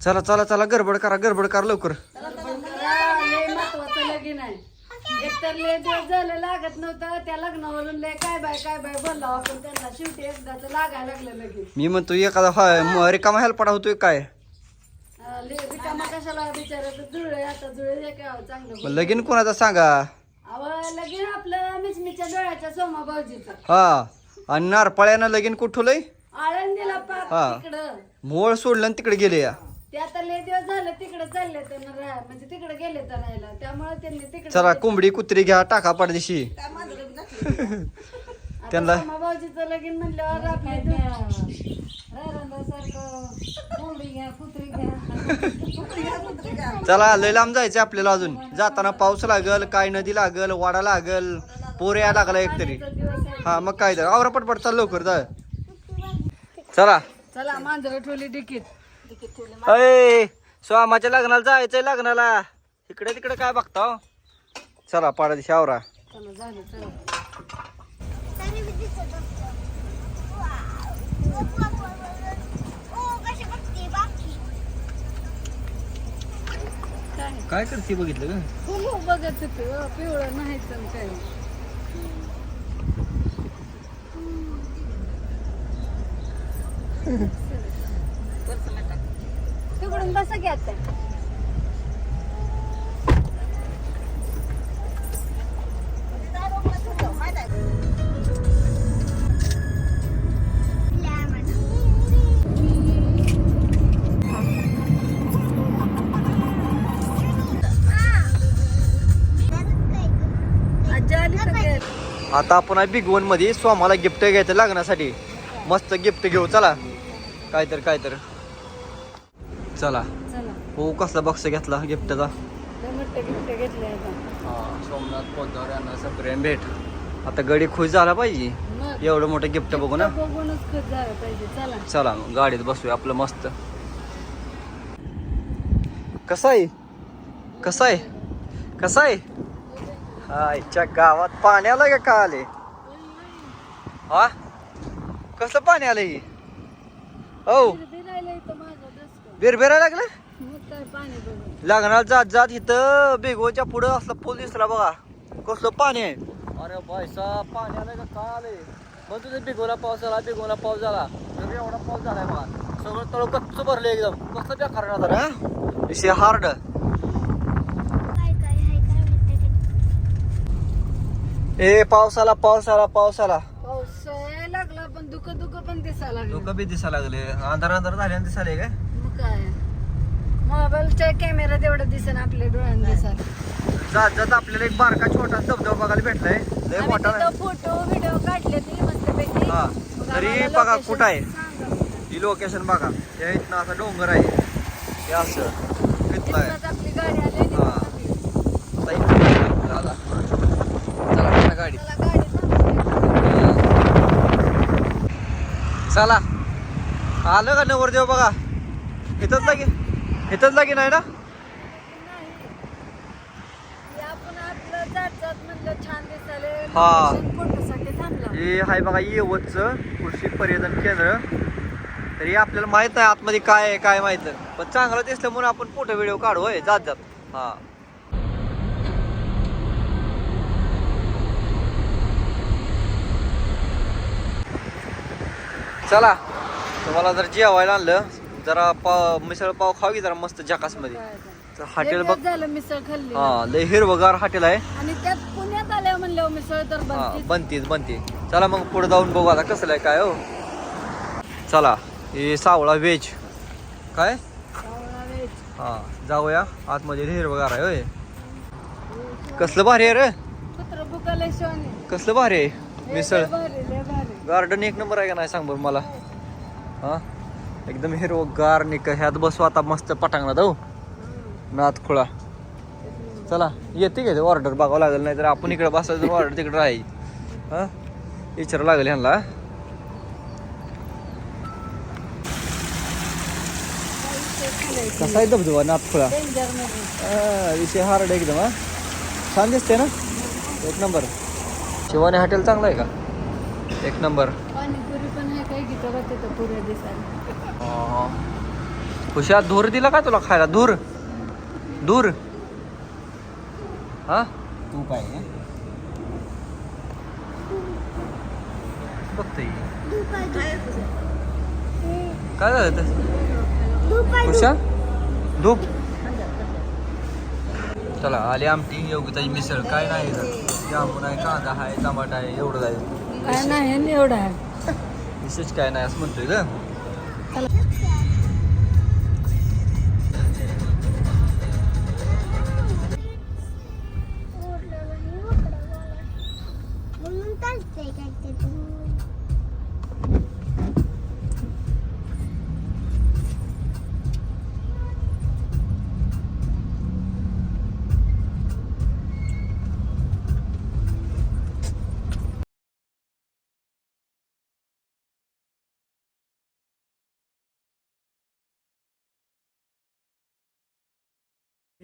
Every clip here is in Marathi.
चला चला चला गडबड करा गडबड करा लवकर. लय महत्वाचं लगीन आहे एकतर लय दिवस झालं लागत नव्हतं त्या लग्नावरून लय काय बाय काय बाय बोलला आपण त्यांना शेवटी एकदाच लागायला लागलं लगीन मी म्हणतो एखादा हा- म- रिकामा हेल्पाडा होतोय काय? अं, लय रिकामा कशाला जुळे आता जुळे हे काय मग चांगलं लगीन कोणाचा सांगा? लगीन आपलं मिचमीच्या डोळ्याच्या सोमा भाऊजीचं हा आणि नारपाळ्यानं लगीन कुठवलंय आळंदीला हा. पाक तिकडं. मोळ सोडलं आणि तिकडे गेले या. ते आता लय दिवस झालं तिकडे चालले तर राहा म्हणजे तिकडे गेले तर राहायला. त्यामुळे त्यांनी तिकडे चला कोंबडी कुत्री घ्या टाका पडदेशी. त्यांना- भाऊजीचं लगीन म्हणल्यावर चला लय लांब जायचं आपल्याला अजून. जाताना पाऊस लागल काय नदी लागल वाडा लागल पोऱ्या लागला एकतरी दिवस आहे. हा मग काय तर. आवरा पटपट चाल लवकर जा. चला. चला मांजर ठेवली डिकीत. अय स्वामाच्या लग्नाला जायचंय लग्नाला. इकडे तिकडे काय बघता हो? चला पाडा आवरा. चला झालं चला. काय काय करते बघितलं का हो बघत होते हो, पिवळं नाहीच आणि काय. तिकडून बसा कसं आता. आता आपण आहे बिग वनमध्ये स्वामाला गिफ्ट घ्यायचं लग्नासाठी. मस्त गिफ्ट घेऊ चला. काय तर काय तर चला. हो कसला बॉक्स घेतला? गिफ्टचा? सोमनाथ पोद्दार यांना सगळ्यांना भेट. आता गडी खुश झाला पाहिजे. एवढं मोठं गिफ्ट बघू ना. चला. मग गाडीत बसूया आपलं मस्त. कसं आहे कसं आहे कसं आहे आईच्या गावात पाणी आलं का का आले हा? कसलं पाणी आलं ही हो बिरायला इथं माझं डस्क बिरबिरा लागलं? काय लग्नाला जात जात इथं बेगोच्या पुढं असला पूल दिसला बघा. कसलं पाणी आहे. अरे पैसा पाणी आलंय का? का आलंय? मग तुझं बिगोला पाऊस झाला बिगोला पाऊस झाला. तर एवढा पाऊस झालाय बघा. सगळं तळ गच्च भरलं एकदम. कसं बेकार राहणार हा? विषय हार्ड ए पावसाला पावसाला पावसाला. पाऊस लागला पण दुःख दुःख पण दिसायला लागलं. लोक बी दिसायला लागले. अंधार अंधार झाल्यानं दिसाले काय? काय? मोबाईलच्या कॅमेरा तेवढं दिसेन आपल्या डोळ्यांना दिसायला जात जात आपल्याला एक बारका छोटा धबधबा बघायला भेटलाय. लय मोठा नाही. फोटो व्हिडिओ काढले ते मस्तपैकी. हा तरी बघा कुठं आहे. ही लोकेशन बघा. या इथनं असं डोंगर आहे. हे असं. इथलं आहे. आपली गाडी आली हा. आता इथं आहे आपलं आता. चला चला गाडी. चला गाडी थांबवली. चला. आलं का नवरदेव बघा? इथंच लागे. इथंच लागे नाही ना? हे. हा. हे आहे बघा येवतचं कृषी पर्यटन केंद्र. तरी आपल्याला माहीत आहे आतमध्ये काय आहे काय माहीत. पण चांगलं दिसलं म्हणून आपण फोटो व्हिडिओ काढू होय जात जात. हा. चला तुम्हाला जर जेवायला आणलं जरा पाव मिसळ पाव खाऊ की जरा मस्त जकासमध्ये तर हॉटेल बघ. झालं मिसळ खाल्ली. हा लय हिरवगार हॉटेल आहे. आणि त्यात पुण्यात आल्या म्हणल्यावर मिसळ तर हा बनतीच. बनते. चला मग पुढे जाऊन बघू आता कसलं आहे काय हो. चला हे सावळा व्हेज काय. हा जाऊया. आतमध्ये हिरवगार आहे होय. कसलं भारी आहे रे. कसलं भारी आहे. मिसळ. गार्डन एक नंबर आहे का नाही सांग बरं मला. हा? एकदम हिरवगार निक ह्यात बसू आता मस्त पटांगणात हो. नाथ खुळा. चला येते का ऑर्डर बघावं लागेल नाही तर आपण इकडे बसायचं ऑर्डर तिकडे राहील. हा? विचारावं लागेल ह्यांना. कसा आहे धबधबा नाथ खुळा? विषय हार्ड एकदम हा. छान दिसते ना? एक नंबर शिवानी हॉटेल चांगलं आहे का? एक नंबर खुशा धूर दिला का तुला खायला? धूर. धूर. हा? तू काय बघते काय झालं ते? खुशा धूप. चला आली आमटी. योगिताची मिसळ. काय नाही जामून आहे कांदा आहे टमाटा आहे एवढं आहे. काय नाही एवढं आहे. विशेष काय नाही असं म्हणतोय का 嗯。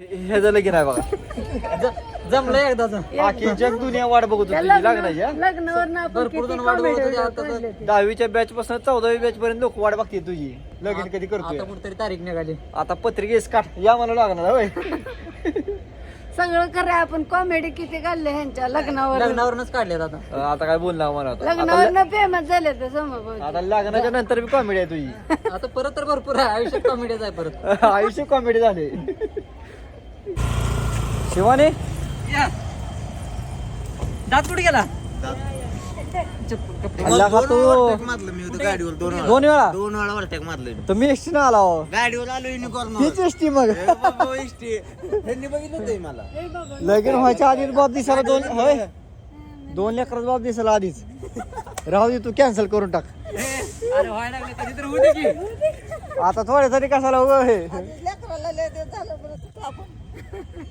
हे झालं की नाही बघा. जमलं एकदाच आखी जग दुनिया वाट बघत होती. भरपूर किती जण वाट बघत comedy होते, video आता तर- काढले होते. दहावीच्या बॅच पासून चौदावी बॅच पर्यंत लोक वाट बघते तुझी. लगीन कधी करतोय. आता कुठेतरी तारीख निघाली. आता पत्रिकेस काढ. या मला लागणार होय. सगळं खरं आहे, आपण कॉमेडी किती काढले ह्यांच्या लग्नावर लग्नावरूनच काढलेत आता. आता काय बोलणार मला आता. लग्नावर न फेमस झाले ते आता लग्नाच्या नंतर बी कॉमेडी आहे तुझी. आता परत तर भरपूर आहे. आयुष्यात कॉमेडीच आहे परत. आयुष्य कॉमेडी झाले. शिवानी? दात कुठे गेला? हल्ला का तू मारलं मी होतो गाडीवर दोन वेळा. दोन वेळा? दोन वेळा वरटॅक मारलं मी. तुम्ही एसटी ना आला हो. गाडीवर आलो युनिकॉर्न हीच एसटी मग. त्यांनी बघितलं होतं मला. लगीन व्हायच्या आधी बाप दिसायला दोन होय? दोन लेकराचा बाप दिसायला आधीच. राहू दे तू कॅन्सल करून टाक. लागले कधी तर होऊ दे की. आता थोड्यासाठी कशाला उभं हे?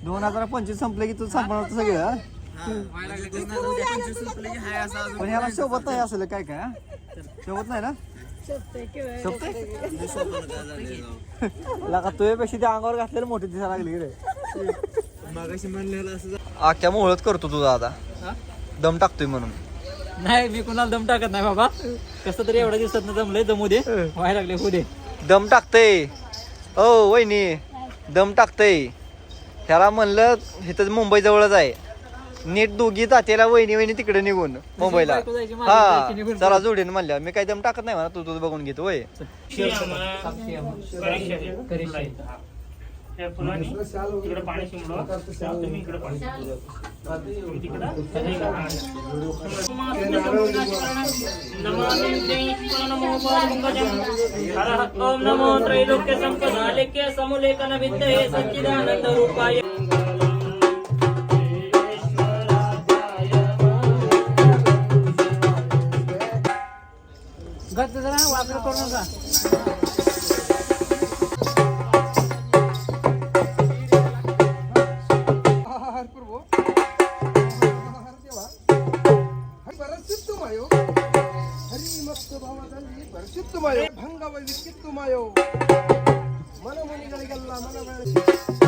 दोन हजार पंचवीस संपले की तू संपणार सगळं हा? पण ह्याला सोबत नाही असलं काय काय हा? सोबत नाही ना? लगा तुझ्यापेक्षा त्या अंगावर घातलेलं मोठी दिसायला लागली रे. मागाशी म्हणलेलं असं आख्या मोहळत करतो तुझा आता. दम टाकतोय म्हणून. नाही मी कुणाला दम टाकत नाही बाबा. कसं तरी एवढ्या दिवसात जमलंय जमू दे. व्हायला लागले होऊ दे. दम टाकतय. ओ वहिनी दम टाकतय. ह्याला म्हणलं इथं मुंबई जवळच आहे. नीट दोघी तात्याला वहिनी वहिनी तिकडे निघून मुंबईला. हा. चला जोडीन म्हणल्या मी काही दम टाकत नाही म्हणा तू तुझं बघून घेतो वय त्या फुलांनी तिकडे पाणी तुम्ही इकडे पाणी नमो पादुकजं. हरः ओम नमो त्रैलोक्य संपदालिक्य समुलेखन विद्महे सच्चिदानंद रूपाय. जरा वापर करू नका मायो हरी मस्त भावाದಲ್ಲಿ ಪರಿಶುದ್ಧಮಯ ಭಂಗವ ವಿಚಿತ್ತಮಯ ಮನಮುನಿಗಳಿಗೆಲ್ಲ ಮನವಳಿಸಿ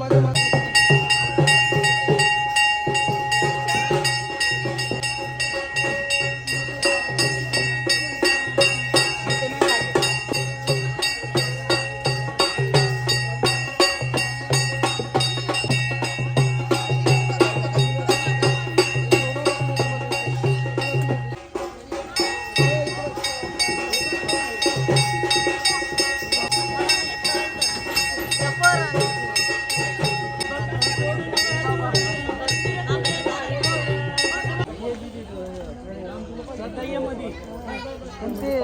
மத மத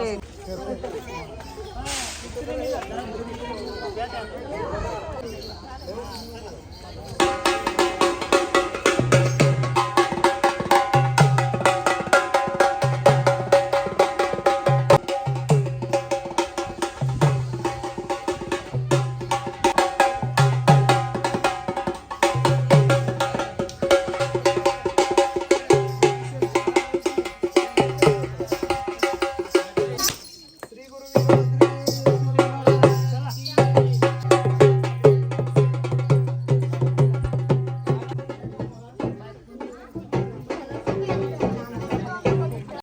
Thank you.